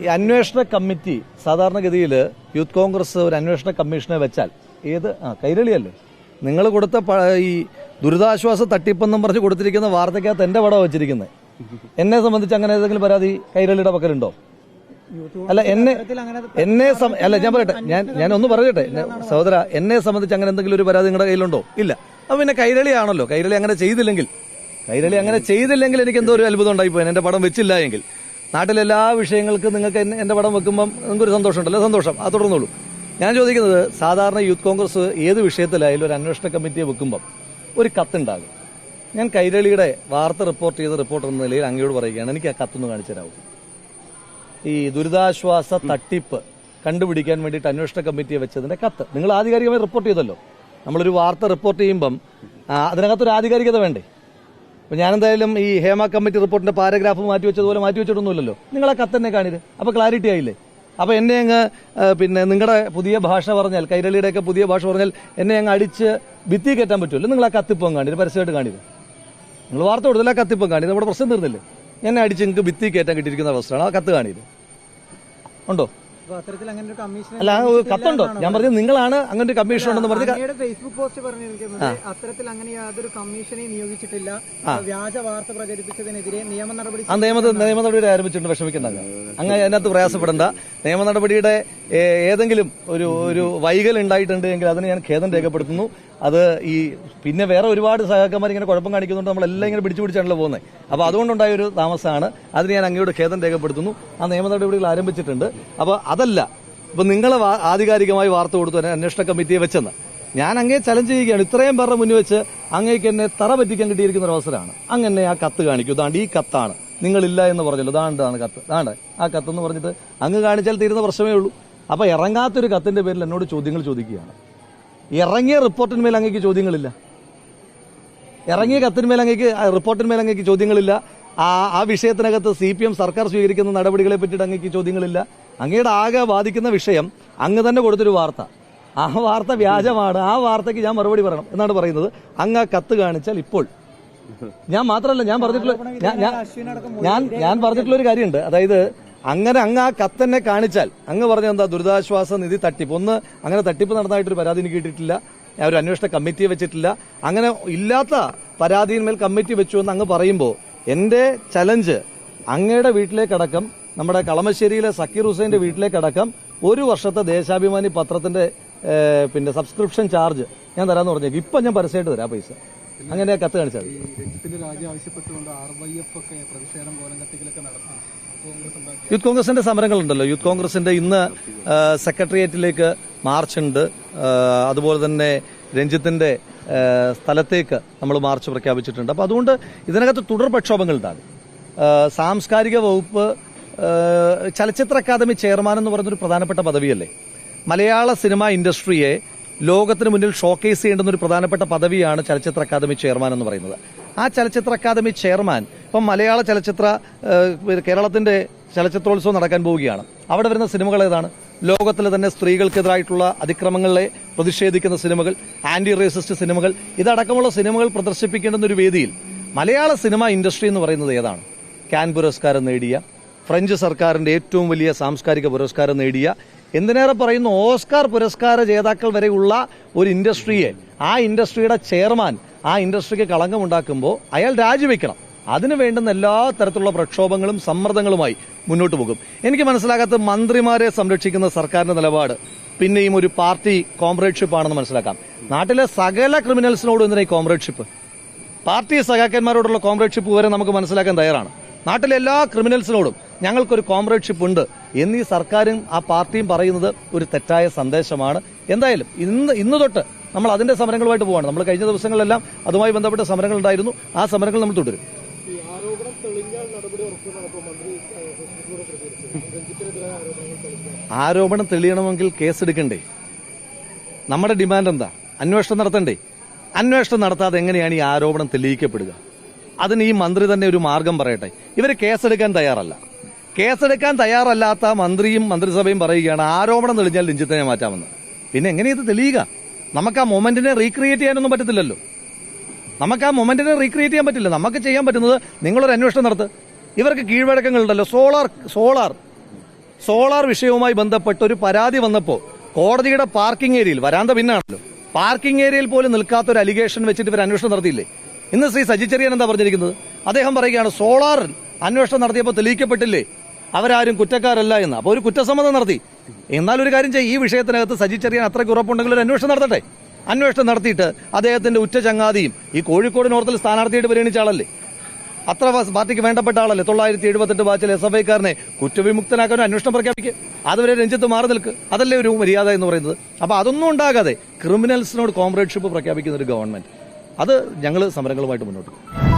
ഈ അന്വേഷണ കമ്മിറ്റി സാധാരണഗതിയിൽ യൂത്ത് കോൺഗ്രസ് ഒരു അന്വേഷണ കമ്മീഷനെ വെച്ചാൽ ഏത് ആ കൈരളിയല്ലേ? നിങ്ങൾ കൊടുത്ത ഈ ദുരിതാശ്വാസ തട്ടിപ്പെന്നും പറഞ്ഞ് കൊടുത്തിരിക്കുന്ന വാർത്തയ്ക്കകത്ത് എന്റെ പടം വെച്ചിരിക്കുന്നത് എന്നെ സംബന്ധിച്ച് അങ്ങനെ ഏതെങ്കിലും പരാതി കൈരളിയുടെ പക്കലുണ്ടോ? അല്ല എന്നെ എന്നെ അല്ല ഞാൻ പറയട്ടെ ഞാൻ ഞാൻ ഒന്ന് പറയട്ടെ സഹോദര എന്നെ സംബന്ധിച്ച് അങ്ങനെ എന്തെങ്കിലും ഒരു പരാതി നിങ്ങളുടെ കയ്യിലുണ്ടോ? ഇല്ല. അപ്പൊ പിന്നെ കൈരളിയാണല്ലോ. കൈരളി അങ്ങനെ ചെയ്തില്ലെങ്കിൽ കൈരളി അങ്ങനെ ചെയ്തില്ലെങ്കിൽ എനിക്ക് എന്തോ ഒരു അത്ഭുതം ഉണ്ടായിപ്പോയി എന്റെ പടം വെച്ചില്ല എങ്കിൽ. നാട്ടിലെ എല്ലാ വിഷയങ്ങൾക്കും നിങ്ങൾക്ക് എന്റെ പടം വെക്കുമ്പം നിങ്ങൾക്കൊരു സന്തോഷമുണ്ടല്ലോ? സന്തോഷം. അത് തുടർന്നോളൂ. ഞാൻ ചോദിക്കുന്നത് സാധാരണ യൂത്ത് കോൺഗ്രസ് ഏത് വിഷയത്തിലായാലും ഒരു അന്വേഷണ കമ്മിറ്റിയെ വെക്കുമ്പം ഒരു കത്തുണ്ടാകും. ഞാൻ കൈരളിയുടെ വാർത്ത റിപ്പോർട്ട് ചെയ്ത റിപ്പോർട്ടർ എന്ന നിലയിൽ അങ്ങയോട് പറയുകയാണ്. എനിക്ക് ആ കത്തൊന്ന് കാണിച്ചു തരാവും. ഈ ദുരിതാശ്വാസ തട്ടിപ്പ് കണ്ടുപിടിക്കാൻ വേണ്ടിയിട്ട് അന്വേഷണ കമ്മിറ്റിയെ വെച്ചതിന്റെ കത്ത്. നിങ്ങൾ ആധികാരികമായി റിപ്പോർട്ട് ചെയ്തല്ലോ. നമ്മളൊരു വാർത്ത റിപ്പോർട്ട് ചെയ്യുമ്പം അതിനകത്തൊരു ആധികാരികത വേണ്ടേ? ഞാനെന്തായാലും ഈ ഹേമ കമ്മിറ്റി റിപ്പോർട്ടിന്റെ പാരഗ്രാഫ് മാറ്റി വെച്ചതുപോലെ മാറ്റി വെച്ചിട്ടൊന്നുമില്ലല്ലോ. നിങ്ങൾ ആ കത്ത് തന്നെ കാണിത് അപ്പൊ ക്ലാരിറ്റി ആയില്ലേ? അപ്പൊ എന്നെ അങ്ങ് പിന്നെ നിങ്ങളുടെ പുതിയ ഭാഷ പറഞ്ഞാൽ കൈരളിയുടെയൊക്കെ പുതിയ ഭാഷ പറഞ്ഞാൽ എന്നെ അങ്ങ് അടിച്ച് ഭിത്തി കയറ്റാൻ പറ്റുമല്ലോ? നിങ്ങൾ ആ കത്തിപ്പം കാണിത് പരസ്യമായിട്ട് കാണിത് നിങ്ങൾ വാർത്ത കൊടുത്തില്ല കത്തിപ്പം കാണിത് നമ്മുടെ പ്രശ്നം തീർന്നില്ലേ? എന്നെ അടിച്ച് നിങ്ങൾക്ക് ഭിത്തി കയറ്റാൻ കിട്ടിയിരിക്കുന്ന അവസ്ഥയാണ്. ആ കത്ത് കാണിത് ഉണ്ടോ? അങ്ങനെ അല്ല കത്തുണ്ടോ? ഞാൻ പറഞ്ഞു നിങ്ങളാണ് അങ്ങനെ ഒരു കമ്മീഷൻ ഉണ്ടെന്ന് പറഞ്ഞു ഫേസ്ബുക്ക് പോസ്റ്റ് പറഞ്ഞിരിക്കുന്നത് അത്തരത്തിൽ അങ്ങനെ യാതൊരു കമ്മീഷനെ നിയോഗിച്ചിട്ടില്ല. വ്യാജ വാർത്ത പ്രചരിപ്പിച്ചതിനെതിരെ നിയമ നടപടി ആ നിയമ നിയമ നടപടി ആരംഭിച്ചിട്ടുണ്ട് വിഷമിക്കണ്ട. അങ്ങ് അങ്ങ് അതിനകത്ത് പ്രയാസപ്പെടേണ്ട. നിയമ നടപടിയുടെ ഏതെങ്കിലും ഒരു ഒരു വൈകൽ ഉണ്ടായിട്ടുണ്ട് എങ്കിൽ അതിന് ഞാൻ ഖേദം രേഖപ്പെടുത്തുന്നു. അത് ഈ പിന്നെ വേറെ ഒരുപാട് സഹാക്കന്മാർ ഇങ്ങനെ കുഴപ്പം കാണിക്കുന്നുണ്ട്. നമ്മളെല്ലാം ഇങ്ങനെ പിടിച്ചു പിടിച്ചാണല്ലോ പോകുന്നത്. അപ്പോൾ അതുകൊണ്ടുണ്ടായ ഒരു താമസമാണ്. അതിന് ഞാൻ അങ്ങയോട് ഖേദം രേഖപ്പെടുത്തുന്നു. ആ നിയമ നടപടികൾ ആരംഭിച്ചിട്ടുണ്ട്. അപ്പോൾ അതല്ല ഇപ്പം നിങ്ങൾ ആധികാരികമായി വാർത്ത കൊടുത്തു അന്വേഷണ കമ്മിറ്റിയെ വെച്ചെന്ന്. ഞാൻ അങ്ങേ ചലഞ്ച് ചെയ്യുകയാണ്. ഇത്രയും പേരുടെ മുന്നിൽ വെച്ച് അങ്ങേക്ക് എന്നെ തറ പറ്റിക്കാൻ കിട്ടിയിരിക്കുന്ന ഒരു അവസരമാണ്. അങ്ങനെ ആ കത്ത് കാണിക്കൂ. അതാണ്ട് ഈ കത്താണ്. നിങ്ങളില്ല എന്ന് പറഞ്ഞല്ലോ. ദാണ്ടാണ് കത്ത്. അതാണ്ട് ആ കത്ത് എന്ന് പറഞ്ഞിട്ട് അങ്ങ് കാണിച്ചാൽ തീരുന്ന പ്രശ്നമേ ഉള്ളൂ. അപ്പോൾ ഇറങ്ങാത്തൊരു കത്തിന്റെ പേരിൽ എന്നോട് ചോദ്യങ്ങൾ ചോദിക്കുകയാണ്. ഇറങ്ങിയ റിപ്പോർട്ടിന്മേൽ അങ്ങേക്ക് ചോദ്യങ്ങളില്ല. ഇറങ്ങിയ കത്തിന്മേൽ അങ്ങേക്ക് റിപ്പോർട്ടിന്മേൽ അങ്ങേക്ക് ചോദ്യങ്ങളില്ല. ആ ആ വിഷയത്തിനകത്ത് സി പി എം സർക്കാർ സ്വീകരിക്കുന്ന നടപടികളെ പറ്റിയിട്ട് അങ്ങേക്ക് ചോദ്യങ്ങളില്ല. അങ്ങയുടെ ആകെ ബാധിക്കുന്ന വിഷയം അങ്ങ് തന്നെ കൊടുത്തൊരു വാർത്ത. ആ വാർത്ത വ്യാജമാണ്. ആ വാർത്തയ്ക്ക് ഞാൻ മറുപടി പറയണം. എന്നാണ് പറയുന്നത്. അങ്ങ് ആ കത്ത് കാണിച്ചാൽ ഇപ്പോൾ. ഞാൻ മാത്രമല്ല ഞാൻ പറഞ്ഞിട്ടുള്ള ഞാൻ ഞാൻ പറഞ്ഞിട്ടുള്ള ഒരു കാര്യമുണ്ട്. അതായത് അങ്ങനെ അങ്ങ് ആ കത്തന്നെ കാണിച്ചാൽ അങ്ങ് പറഞ്ഞ എന്താ ദുരിതാശ്വാസ നിധി തട്ടിപ്പ്. ഒന്ന് അങ്ങനെ തട്ടിപ്പ് നടന്നതായിട്ടൊരു പരാതി എനിക്ക് കിട്ടിയിട്ടില്ല. ഞാൻ ഒരു അന്വേഷണ കമ്മിറ്റിയെ വെച്ചിട്ടില്ല. അങ്ങനെ ഇല്ലാത്ത പരാതിയിന്മേൽ കമ്മിറ്റി വെച്ചു എന്ന് അങ്ങ് പറയുമ്പോൾ എന്റെ ചലഞ്ച് അങ്ങയുടെ വീട്ടിലേക്കടക്കം നമ്മുടെ കളമശ്ശേരിയിലെ സക്കീർ ഹുസൈന്റെ വീട്ടിലേക്കടക്കം ഒരു വർഷത്തെ ദേശാഭിമാനി പത്രത്തിന്റെ പിന്നെ സബ്സ്ക്രിപ്ഷൻ ചാർജ് ഞാൻ തരാമെന്ന് പറഞ്ഞു ഇപ്പം ഞാൻ പരസ്യമായിട്ട് തരാം പൈസ. അങ്ങനെ കത്ത് കാണിച്ചാൽ യൂത്ത് കോൺഗ്രസിന്റെ സമരങ്ങളുണ്ടല്ലോ. യൂത്ത് കോൺഗ്രസിന്റെ ഇന്ന് സെക്രട്ടേറിയറ്റിലേക്ക് മാർച്ച് ഉണ്ട് അതുപോലെ തന്നെ രഞ്ജിത്തിന്റെ സ്ഥലത്തേക്ക് നമ്മൾ മാർച്ച് പ്രഖ്യാപിച്ചിട്ടുണ്ട്. അപ്പോൾ അതുകൊണ്ട് ഇതിനകത്ത് തുടർ പ്രക്ഷോഭങ്ങൾ ഉണ്ടാകും. സാംസ്കാരിക വകുപ്പ് ചലച്ചിത്ര അക്കാദമി ചെയർമാൻ എന്ന് പറയുന്നൊരു പ്രധാനപ്പെട്ട പദവിയല്ലേ? മലയാള സിനിമ ഇൻഡസ്ട്രിയെ ലോകത്തിന് മുന്നിൽ ഷോക്കേസ് ചെയ്യേണ്ടുന്ന ഒരു പ്രധാനപ്പെട്ട പദവിയാണ് ചലച്ചിത്ര അക്കാദമി ചെയർമാൻ എന്ന് പറയുന്നത്. ആ ചലച്ചിത്ര അക്കാദമി ചെയർമാൻ ഇപ്പം മലയാള ചലച്ചിത്ര കേരളത്തിന്റെ ചലച്ചിത്രോത്സവം നടക്കാൻ പോവുകയാണ്. അവിടെ വരുന്ന സിനിമകൾ ഏതാണ്? ലോകത്തിലെ തന്നെ സ്ത്രീകൾക്കെതിരായിട്ടുള്ള അതിക്രമങ്ങളെ പ്രതിഷേധിക്കുന്ന സിനിമകൾ ആന്റി റേസിസ്റ്റ് സിനിമകൾ ഇതടക്കമുള്ള സിനിമകൾ പ്രദർശിപ്പിക്കേണ്ടുന്ന ഒരു വേദിയിൽ മലയാള സിനിമ ഇൻഡസ്ട്രി എന്ന് പറയുന്നത് ഏതാണ്? ക്യാൻ പുരസ്കാരം നേടിയ ഫ്രഞ്ച് സർക്കാരിന്റെ ഏറ്റവും വലിയ സാംസ്കാരിക പുരസ്കാരം നേടിയ എന്തിനേറെ പറയുന്ന ഓസ്കാർ പുരസ്കാര ജേതാക്കൾ വരെയുള്ള ഒരു ഇൻഡസ്ട്രിയെ ആ ഇൻഡസ്ട്രിയുടെ ചെയർമാൻ ആ ഇൻഡസ്ട്രിക്ക് കളങ്കമുണ്ടാക്കുമ്പോൾ അയാൾ രാജിവെക്കണം. അതിനു വേണ്ടുന്ന എല്ലാ തരത്തിലുള്ള പ്രക്ഷോഭങ്ങളും സമ്മർദ്ദങ്ങളുമായി മുന്നോട്ട് പോകും. എനിക്ക് മനസ്സിലാകാത്ത മന്ത്രിമാരെ സംരക്ഷിക്കുന്ന സർക്കാരിന്റെ നിലപാട് പിന്നെയും ഒരു പാർട്ടി കോംറേഡ്ഷിപ്പ് ആണെന്ന് മനസ്സിലാക്കാം. നാട്ടിലെ സകല ക്രിമിനൽസിനോടും എന്തിനാ കോംറേഡ്ഷിപ്പ് പാർട്ടി സഖാക്കന്മാരോടുള്ള കോംറേഡ്ഷിപ്പ് വരെ നമുക്ക് മനസ്സിലാക്കാൻ തയ്യാറാണ്. നാട്ടിലെ എല്ലാ ക്രിമിനൽസിനോടും ഞങ്ങൾക്കൊരു കോംറേഡ്ഷിപ്പ് ഉണ്ട് എന്നീ സർക്കാരും ആ പാർട്ടിയും പറയുന്നത് ഒരു തെറ്റായ സന്ദേശമാണ്. എന്തായാലും ഇന്ന് ഇന്ന് തൊട്ട് നമ്മൾ അതിന്റെ സമരങ്ങളുമായിട്ട് പോവാണ്. നമ്മൾ കഴിഞ്ഞ ദിവസങ്ങളിലെല്ലാം അതുമായി ബന്ധപ്പെട്ട സമരങ്ങൾ ഉണ്ടായിരുന്നു ആ സമരങ്ങൾ നമ്മൾ തുടരും ഈ ആരോപണം തെളിഞ്ഞാൽ നടപടി ഉറപ്പുന്നാണ് ഇപ്പോൾ മന്ത്രി ഏഹ്, ഫേസ്ബുക്കിലൂടെ പ്രതികരിച്ചത് രഞ്ജിത്തിനെതിരായ ആരോപണങ്ങൾ തെളിഞ്ഞാൽ ആരോപണം തെളിയണമെങ്കിൽ കേസെടുക്കണ്ടേ? നമ്മുടെ ഡിമാൻഡ് എന്താ? അന്വേഷണം നടത്തണ്ടേ? അന്വേഷണം നടത്താതെ എങ്ങനെയാണ് ഈ ആരോപണം തെളിയിക്കപ്പെടുക? അതിന് ഈ മന്ത്രി തന്നെ ഒരു മാർഗം പറയട്ടെ. ഇവർ കേസെടുക്കാൻ തയ്യാറല്ല. കേസെടുക്കാൻ തയ്യാറല്ലാത്ത മന്ത്രിയും മന്ത്രിസഭയും പറയുകയാണ് ആരോപണം തെളിഞ്ഞാൽ രഞ്ജിത്തിനെ മാറ്റാമെന്ന്. പിന്നെ എങ്ങനെയാ ഇത് തെളിയുക? നമുക്ക് ആ മൊമെന്റിനെ റീക്രിയേറ്റ് ചെയ്യാനൊന്നും പറ്റത്തില്ലല്ലോ. നമുക്ക് ആ മൊമെന്റിനെ റീക്രിയേറ്റ് ചെയ്യാൻ പറ്റില്ല. നമുക്ക് ചെയ്യാൻ പറ്റുന്നത് നിങ്ങളൊരു അന്വേഷണം നടത്ത്. ഇവർക്ക് കീഴ്വഴക്കങ്ങളുണ്ടല്ലോ. Solar solar. സോളാർ വിഷയവുമായി ബന്ധപ്പെട്ട് ഒരു പരാതി വന്നപ്പോൾ കോടതിയുടെ പാർക്കിംഗ് ഏരിയയിൽ വരാന്ത പിന്നാണല്ലോ. പാർക്കിംഗ് ഏരിയയിൽ പോലും നിൽക്കാത്ത ഒരു അലിഗേഷൻ വെച്ചിട്ട് ഇവർ അന്വേഷണം നടത്തിയില്ലേ? ഇന്ന് ശ്രീ സജി ചെറിയാൻ എന്താ പറഞ്ഞിരിക്കുന്നത്? അദ്ദേഹം പറയുകയാണ് സോളാർ അന്വേഷണം നടത്തിയപ്പോൾ തെളിയിക്കപ്പെട്ടില്ലേ? അവരാരും കുറ്റക്കാരല്ല എന്ന്. അപ്പോൾ ഒരു കുറ്റസമ്മതം നടത്തി. എന്നാൽ ഒരു കാര്യം ചെയ്യും ഈ വിഷയത്തിനകത്ത് സജി ചെറിയാൻ അത്രയ്ക്ക് ഉറപ്പുണ്ടെങ്കിൽ ഒരു അന്വേഷണം നടത്തട്ടെ. അന്വേഷണം നടത്തിയിട്ട് അദ്ദേഹത്തിന്റെ ഉച്ച ചങ്ങാതിയും ഈ കോഴിക്കോട് നോർത്തിൽ സ്ഥാനാർത്ഥിയായിട്ട് പരിഗണിച്ച ആളല്ലേ? അത്ര പാർട്ടിക്ക് വേണ്ടപ്പെട്ട ആളല്ലേ? തൊള്ളായിരത്തി എഴുപത്തെട്ട് ബാച്ചിൽ എസ് എഫ് ഐക്കാരനെ കുറ്റവിമുക്തനാക്കാനും അന്വേഷണം പ്രഖ്യാപിക്കുക. അതുവരെ രഞ്ജിത്ത് മാറി നിൽക്ക്. അതല്ലേ ഒരു മര്യാദ എന്ന് പറയുന്നത്. അപ്പൊ അതൊന്നും ഉണ്ടാകാതെ ക്രിമിനൽസിനോട് കോംറേഡ്ഷിപ്പ് പ്രഖ്യാപിക്കുന്ന ഒരു ഗവൺമെന്റ് അത് ഞങ്ങൾ സമരങ്ങളുമായിട്ട് മുന്നോട്ട് പോകും.